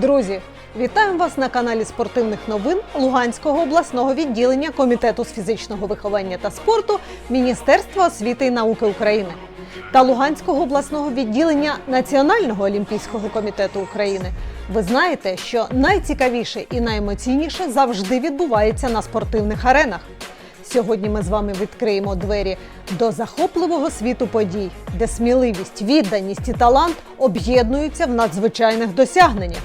Друзі, вітаємо вас на каналі спортивних новин Луганського обласного відділення Комітету з фізичного виховання та спорту Міністерства освіти і науки України та Луганського обласного відділення Національного олімпійського комітету України. Ви знаєте, що найцікавіше і найемоційніше завжди відбувається на спортивних аренах. Сьогодні ми з вами відкриємо двері до захопливого світу подій, де сміливість, відданість і талант об'єднуються в надзвичайних досягненнях.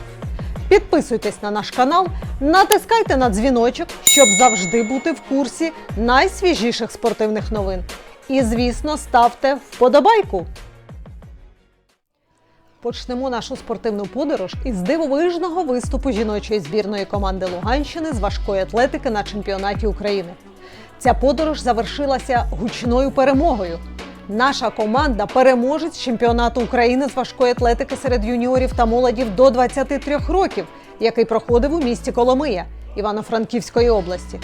Підписуйтесь на наш канал, натискайте на дзвіночок, щоб завжди бути в курсі найсвіжіших спортивних новин. І, звісно, ставте вподобайку. Почнемо нашу спортивну подорож із дивовижного виступу жіночої збірної команди Луганщини з важкої атлетики на чемпіонаті України. Ця подорож завершилася гучною перемогою. Наша команда переможець чемпіонату України з важкої атлетики серед юніорів та молодів до 23 років, який проходив у місті Коломия Івано-Франківської області.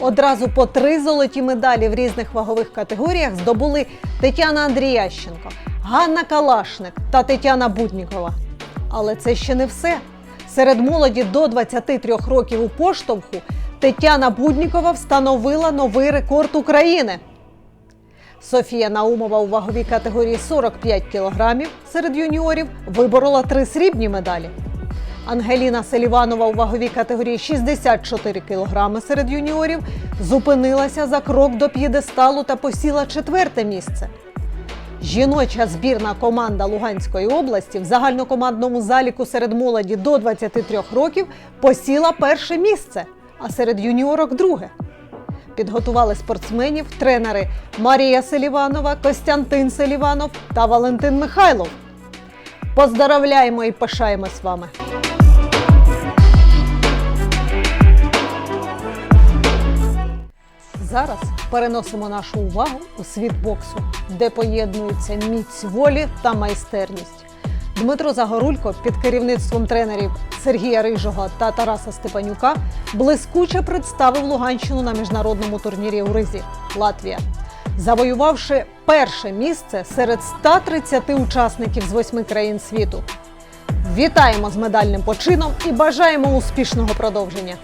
Одразу по три золоті медалі в різних вагових категоріях здобули Тетяна Андріященко, Ганна Калашник та Тетяна Буднікова. Але це ще не все. Серед молоді до 23 років у поштовху Тетяна Буднікова встановила новий рекорд України. Софія Наумова у ваговій категорії 45 кілограмів серед юніорів виборола три срібні медалі. Ангеліна Селіванова у ваговій категорії 64 кілограми серед юніорів зупинилася за крок до п'єдесталу та посіла четверте місце. Жіноча збірна команда Луганської області в загальнокомандному заліку серед молоді до 23 років посіла перше місце, а серед юніорок друге. Підготували спортсменів тренери Марія Селіванова, Костянтин Селіванов та Валентин Михайлов. Поздоровляємо і пишаємось вами! Зараз переносимо нашу увагу у світ боксу, де поєднуються міць волі та майстерність. Дмитро Загорулько під керівництвом тренерів Сергія Рижого та Тараса Степанюка блискуче представив Луганщину на міжнародному турнірі у Ризі, Латвія, завоювавши перше місце серед 130 учасників з восьми країн світу. Вітаємо з медальним почином і бажаємо успішного продовження.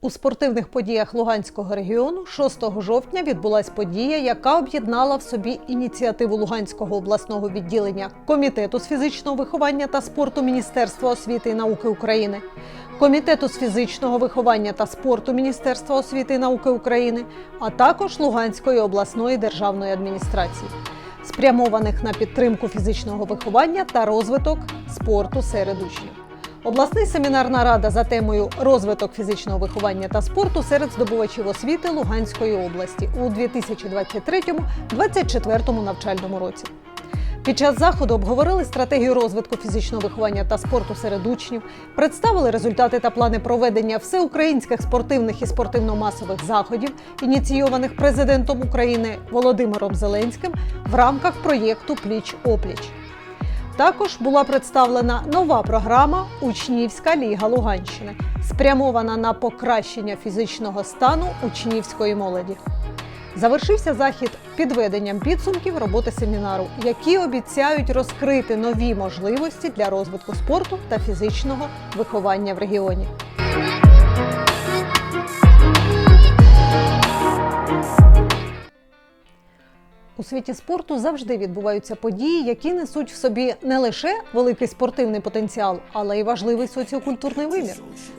У спортивних подіях Луганського регіону 6 жовтня відбулась подія, яка об'єднала в собі ініціативу Луганського обласного відділення Комітету з фізичного виховання та спорту Міністерства освіти і науки України, Комітету з фізичного виховання та спорту Міністерства освіти і науки України, а також Луганської обласної державної адміністрації, спрямованих на підтримку фізичного виховання та розвиток спорту серед учнів. Обласний семінарна рада за темою розвиток фізичного виховання та спорту серед здобувачів освіти Луганської області у 2023-2024 навчальному році. Під час заходу обговорили стратегію розвитку фізичного виховання та спорту серед учнів, представили результати та плани проведення всеукраїнських спортивних і спортивно-масових заходів, ініційованих президентом України Володимиром Зеленським в рамках проєкту Пліч опліч. Також була представлена нова програма Учнівська ліга Луганщини, спрямована на покращення фізичного стану учнівської молоді. Завершився захід підведенням підсумків роботи семінару, які обіцяють розкрити нові можливості для розвитку спорту та фізичного виховання в регіоні. У світі спорту завжди відбуваються події, які несуть в собі не лише великий спортивний потенціал, але й важливий соціокультурний вимір.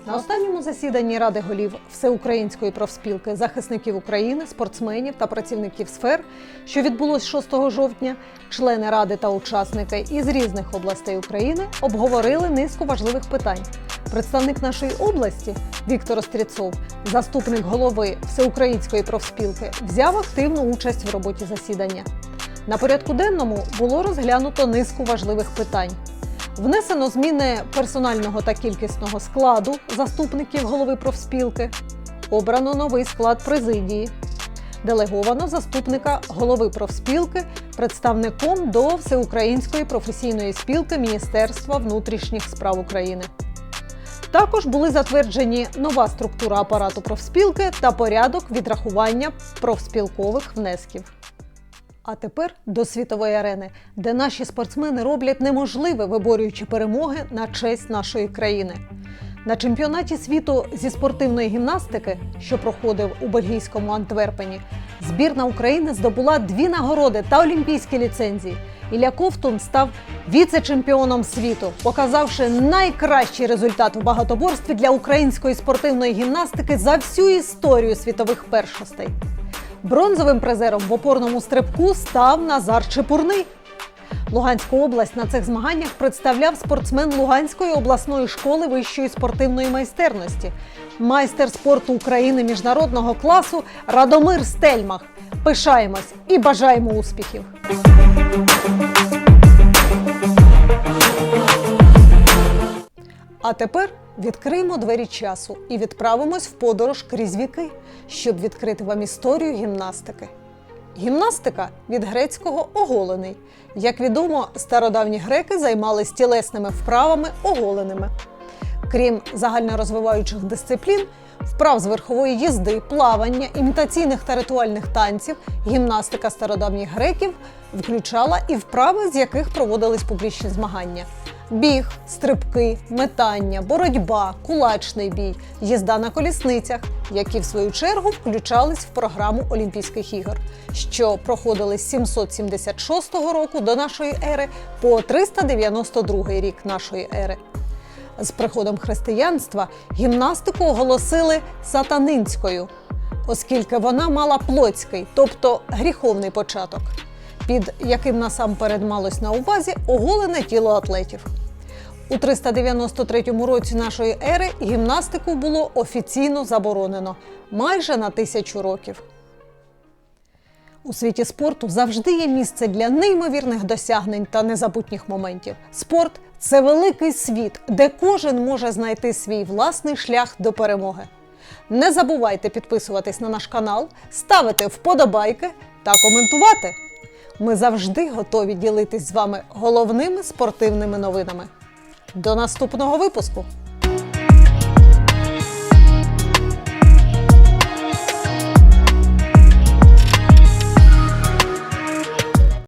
На останньому засіданні Ради голів Всеукраїнської профспілки захисників України, спортсменів та працівників сфер, що відбулось 6 жовтня, члени ради та учасники із різних областей України обговорили низку важливих питань. Представник нашої області Віктор Остріцов, заступник голови Всеукраїнської профспілки, взяв активну участь в роботі засідання. На порядку денному було розглянуто низку важливих питань. Внесено зміни персонального та кількісного складу заступників голови профспілки, обрано новий склад президії, делеговано заступника голови профспілки представником до Всеукраїнської професійної спілки Міністерства внутрішніх справ України. Також були затверджені нова структура апарату профспілки та порядок відрахування профспілкових внесків. А тепер до світової арени, де наші спортсмени роблять неможливе, виборюючи перемоги на честь нашої країни. На чемпіонаті світу зі спортивної гімнастики, що проходив у бельгійському Антверпені, збірна України здобула дві нагороди та олімпійські ліцензії. Ілля Ковтун став віце-чемпіоном світу, показавши найкращий результат в багатоборстві для української спортивної гімнастики за всю історію світових першостей. Бронзовим призером в опорному стрибку став Назар Чепурний. Луганську область на цих змаганнях представляв спортсмен Луганської обласної школи вищої спортивної майстерності, майстер спорту України міжнародного класу Радомир Стельмах. Пишаємось і бажаємо успіхів! А тепер відкриємо двері часу і відправимось в подорож крізь віки, щоб відкрити вам історію гімнастики. Гімнастика від грецького оголений. Як відомо, стародавні греки займались тілесними вправами оголеними. Крім загальнорозвиваючих дисциплін, вправ з верхової їзди, плавання, імітаційних та ритуальних танців, гімнастика стародавніх греків включала і вправи, з яких проводились публічні змагання: біг, стрибки, метання, боротьба, кулачний бій, їзда на колісницях, які в свою чергу включались в програму Олімпійських ігор, що проходили з 776 року до нашої ери по 392 рік нашої ери. З приходом християнства гімнастику оголосили сатанинською, оскільки вона мала плотський, тобто гріховний початок, під яким насамперед малось на увазі оголене тіло атлетів. У 393 році нашої ери гімнастику було офіційно заборонено майже на тисячу років. У світі спорту завжди є місце для неймовірних досягнень та незабутніх моментів. Спорт це великий світ, де кожен може знайти свій власний шлях до перемоги. Не забувайте підписуватись на наш канал, ставити вподобайки та коментувати. Ми завжди готові ділитись з вами головними спортивними новинами. До наступного випуску!